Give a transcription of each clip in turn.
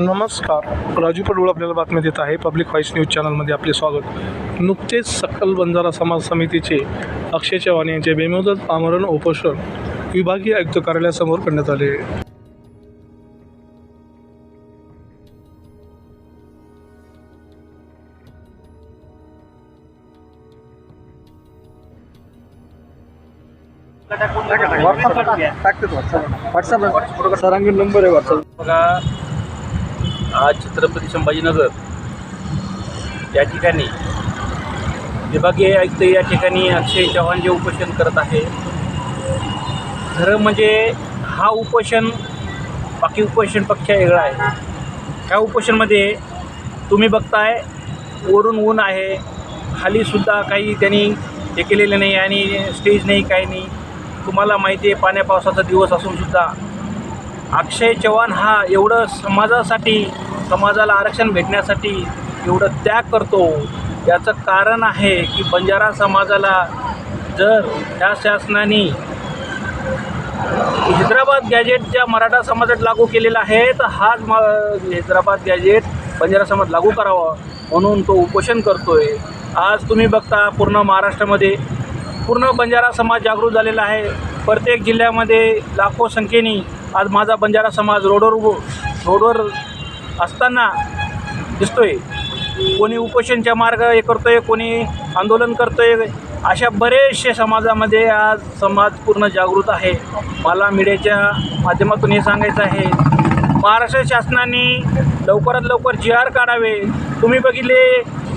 नमस्कार. राजू पडवळ आपल्याला बातमी देत आहे. पब्लिक व्हॉइस न्यूज चॅनलमध्ये आपले स्वागत. नुकतेच सकल बंजारा समाज समितीचे अक्षय चव्हाण यांचे बेमुदत आमरण उपोषण विभागीय आयुक्त कार्यालयासमोर करण्यात आले. सरांकडे नंबर आहे व्हॉट्सअप बघा आज छत्रपती संभाजीनगर. या ठिकाणी विभागीय आयुक्त या ठिकाणी अक्षय चव्हाण जे उपोषण करत आहे. खरं म्हणजे हा उपोषण बाकी उपोषणपेक्षा वेगळा आहे. ह्या उपोषणमध्ये तुम्ही बघताय वरून ऊन आहे. खालीसुद्धा काही त्यांनी हे केलेलं नाही आणि स्टेज नाही काही नाही. तुम्हाला माहिती आहे पाण्या पावसाचा दिवस असूनसुद्धा अक्षय चव्हाण हा एवढं समाजासाठी समाजाला आरक्षण भेटण्यासाठी एवढं त्याग करतो. याचं कारण आहे की बंजारा समाजाला जर त्या शासनाने हैदराबाद गॅजेट ज्या मराठा समाजात लागू केलेला आहे तर हाच म हैदराबाद गॅजेट बंजारा समाज लागू करावा म्हणून तो उपोषण करतोय. आज तुम्ही बघता पूर्ण महाराष्ट्रामध्ये पूर्ण बंजारा समाज जागृत झालेला आहे. प्रत्येक जिल्ह्यामध्ये लाखो संख्येने आज माझा बंजारा समाज रोडवर उभो रोडवर असताना दिसतोय. कोणी उपोषणच्या मार्ग हे करतोय कोणी आंदोलन करतोय अशा बरेचसे समाजामध्ये आज समाज पूर्ण जागृत आहे. मला मीडियाच्या माध्यमातून हे सांगायचं आहे महाराष्ट्र शासनाने लवकरात लवकर जी आर काढावे. तुम्ही बघितले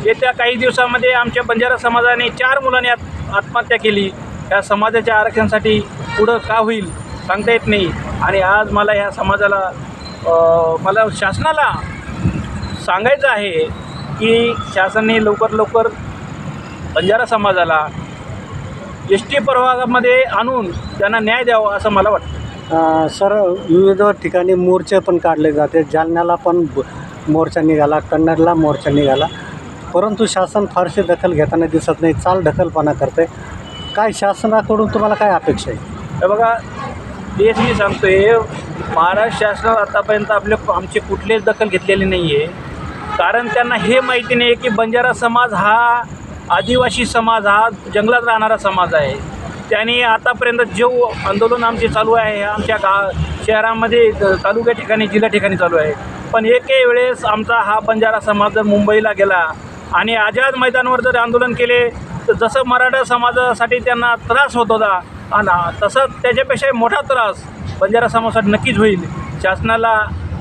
येत्या काही दिवसामध्ये आमच्या बंजारा समाजाने चार मुलांनी आत आत्महत्या केली. या समाजाच्या आरक्षणासाठी पुढं का होईल सांगता येत नाही. आणि आज मला ह्या समाजाला मला शासनाला सांगायचं आहे की शासनाने लवकर लवकर बंजारा समाजाला एस टी प्रभागामध्ये आणून त्यांना न्याय द्यावा असं मला वाटतं. सर विविध ठिकाणी मोर्चे पण काढले जाते. जालन्याला पण मोर्चा निघाला कन्नडला मोर्चा निघाला. परंतु शासन फारशी दखल घेताना दिसत नाही. चाल ढकलपणा करते काय शासनाकडून तुम्हाला काय अपेक्षा आहे? हे बघा तेच मी सांगतोय महाराष्ट्र शासनात आतापर्यंत आपले आमचे कुठलेच दखल घेतलेली नाही आहे कारण त्यांना हे माहिती नाही की बंजारा समाज हा आदिवासी समाज हा जंगलात राहणारा समाज आहे. त्यांनी आतापर्यंत जो आंदोलन आमचे चालू आहे हे आमच्या गा शहरामध्ये तालुक्या ठिकाणी जिल्हा ठिकाणी चालू आहे. पण एके वेळेस आमचा हा बंजारा समाज जर मुंबईला गेला आणि आझाद मैदानावर जर आंदोलन केले तर जसं मराठा समाजासाठी त्यांना त्रास होत होता आणि तसंच त्याच्यापेक्षा मोठा त्रास बंजारा समाजासाठी नक्कीच होईल. शासनाला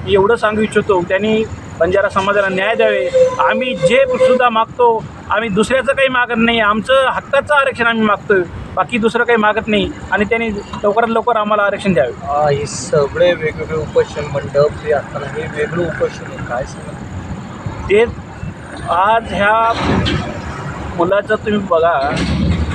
मी एवढं सांगू इच्छितो त्यांनी बंजारा समाजाला न्याय द्यावे. आम्ही जे सुद्धा मागतो आम्ही दुसऱ्याचं काही मागत नाही. आमचं हक्काचं आरक्षण आम्ही मागतो बाकी दुसरं काही मागत नाही. आणि त्यांनी लवकरात लवकर आम्हाला आरक्षण द्यावे. हा, सगळे वेगवेगळे उपोषण मंडप हे असताना हे वेगळं उपोषण काय ते आज ह्या मुलाचं तुम्ही बघा.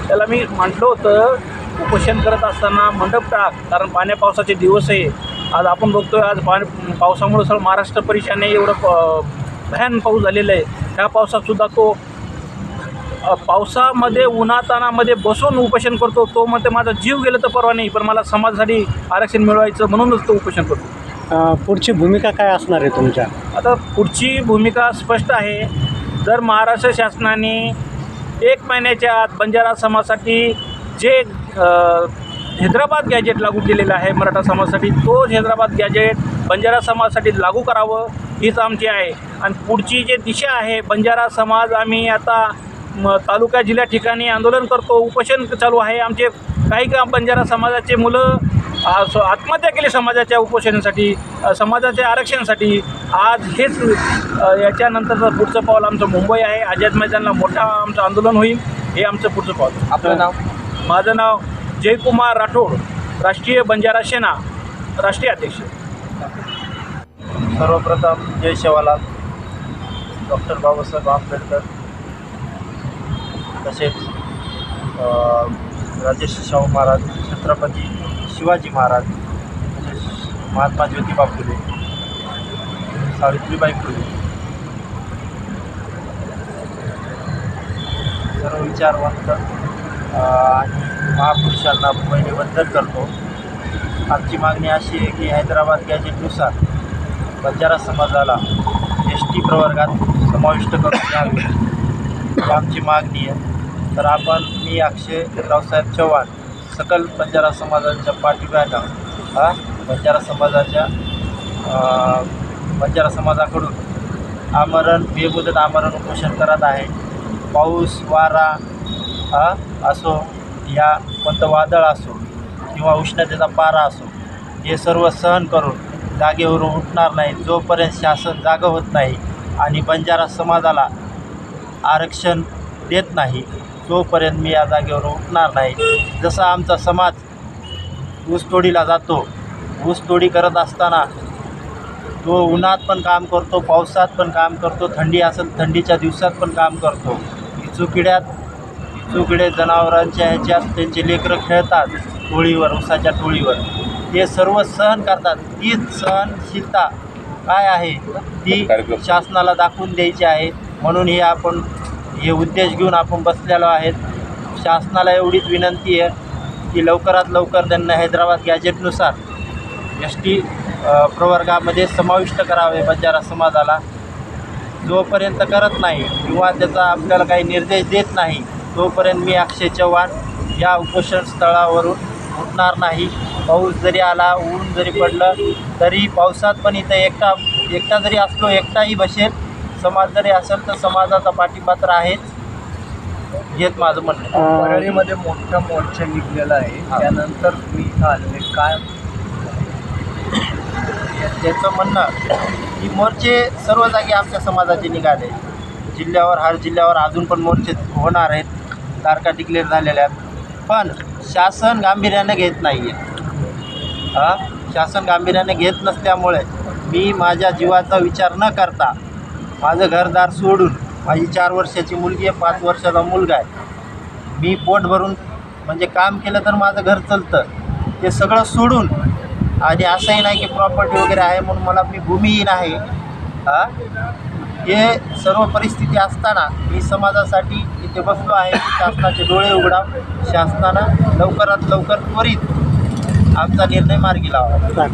त्याला मी म्हटलं होतं उपोषण करत असताना मंडप टाक कारण पाण्या पावसाचे दिवस आहे. आज आपण बघतोय आज पाणी पावसामुळं सगळं महाराष्ट्र परिषदेने एवढं भयान पाऊस झालेलं आहे. त्या पावसातसुद्धा तो पावसामध्ये उन्हातानामध्ये बसून उपोषण करतो. तो म्हणते माझा जीव गेला तर परवा नाही पण मला समाजासाठी आरक्षण मिळवायचं म्हणूनच तो उपोषण करतो. पुढची भूमिका काय असणार आहे तुमच्या? आता पुढची भूमिका स्पष्ट आहे. जर महाराष्ट्र शासनाने एक महिन्याच्या आत बंजारा समाजासाठी जे हैदराबाद गॅजेट लागू केलेलं आहे मराठा समाजासाठी. तोच हैदराबाद गॅजेट बंजारा समाजासाठी लागू करावं हीच आमची आहे. आणि पुढची जे दिशा आहे बंजारा समाज आम्ही आता म तालुका जिल्ह्या ठिकाणी आंदोलन करतो उपोषण चालू आहे. आमचे काही का बंजारा समाजाचे मुलं आत्महत्या केली समाजाच्या उपोषणासाठी समाजाच्या आरक्षणासाठी. आज हेच याच्यानंतरचं पुढचं पाऊल आमचं मुंबई आहे. आझाद मैदानला मोठा आमचं आंदोलन होईल. हे आमचं पुढचं पाऊल. आपलं नाव? माझं नाव जयकुमार राठोड राष्ट्रीय बंजारा सेना राष्ट्रीय अध्यक्ष. सर्वप्रथम जय शेवालाल डॉक्टर बाबासाहेब आंबेडकर तसेच राजेश शाहू महाराज छत्रपती शिवाजी महाराज तसेच महात्मा ज्योतिबा फुले सावित्रीबाई फुले. सर्व विचारवंत आणि महापुरुषांना पहिले वंदन करतो. आमची मागणी अशी आहे की हैदराबाद गॅजेटनुसार बंजारा समाजाला एस टी प्रवर्गात समाविष्ट करून घ्यावे. ही आमची मागणी आहे. तर आपण मी अक्षय रावसाहेब चव्हाण सकल बंजारा समाजाच्या पाठिंब्याला हा बंजारा समाजाच्या बंजारा समाजाकडून आमरण बेमुदत आमरण उपोषण करत आहे. पाऊस वारा हा असो या कोणतं वादळ असो किंवा उष्णतेचा पारा असो हे सर्व सहन करून जागेवरून उठणार नाही. जोपर्यंत शासन जागं होत नाही आणि बंजारा समाजाला आरक्षण देत नाही तोपर्यंत मी या जागेवरून उठणार नाही. जसा आमचा समाज ऊसतोडीला जातो ऊसतोडी करत असताना तो उन्हात पण काम करतो पावसात पण काम करतो थंडी असेल थंडीच्या दिवसात पण काम करतो. इचुकिड्यात इचुकिडे जनावरांच्या ह्याच्यात त्यांचे लेकरं खेळतात टोळीवर ऊसाच्या टोळीवर. ते सर्व सहन करतात. तीच सहनशीलता काय आहे? ती शासनाला दाखवून द्यायची आहे. म्हणून हे आपण हे उद्देश घेऊन आपण बसलेलो आहेत. शासनाला एवढीच विनंती आहे की लवकरात लवकर त्यांना हैदराबाद गॅजेटनुसार एस टी प्रवर्गामध्ये समाविष्ट करावे बंजारा समाजाला. जोपर्यंत करत नाही किंवा त्याचा आपल्याला काही निर्देश देत नाही तोपर्यंत मी अक्षय चव्हाण या उपोषण स्थळावरून उठणार नाही पाऊस जरी आला ऊन जरी पडलं तरी पावसात पण इथं एकटा एकटा जरी असलो एकटाही बसेल. समाज जरी असेल तर समाजाचा पाठिंबा तर आहेच. हेच माझं म्हणणं आहे. परळीमध्ये मोठा मोर्चा निघलेला आहे. त्यानंतर तुम्ही इथं आलेले काय? त्याचं म्हणणं की मोर्चे सर्व जागी आमच्या समाजाचे निघाले. जिल्ह्यावर हर जिल्ह्यावर अजून पण मोर्चे होणार आहेत. तारखा डिक्लेअर झालेल्या आहेत. पण शासन गांभीर्याने घेत नाही आहे हां? शासन गांभीर्याने घेत नसल्यामुळे मी माझ्या जीवाचा विचार न करता माझं घरदार सोडून माझी चार वर्षाची मुलगी आहे पाच वर्षाचा मुलगा आहे. मी पोट भरून म्हणजे काम केलं तर माझं घर चालतं. ते सगळं सोडून आणि असंही नाही की प्रॉपर्टी वगैरे आहे म्हणून मला मी भूमिहीन आहे. हां? हे सर्व परिस्थिती असताना मी समाजासाठी इथे बसलो आहे. की शासनाचे डोळे उघडा शासनानं लवकरात लवकर त्वरित आमचा निर्णय मार्गी लावा.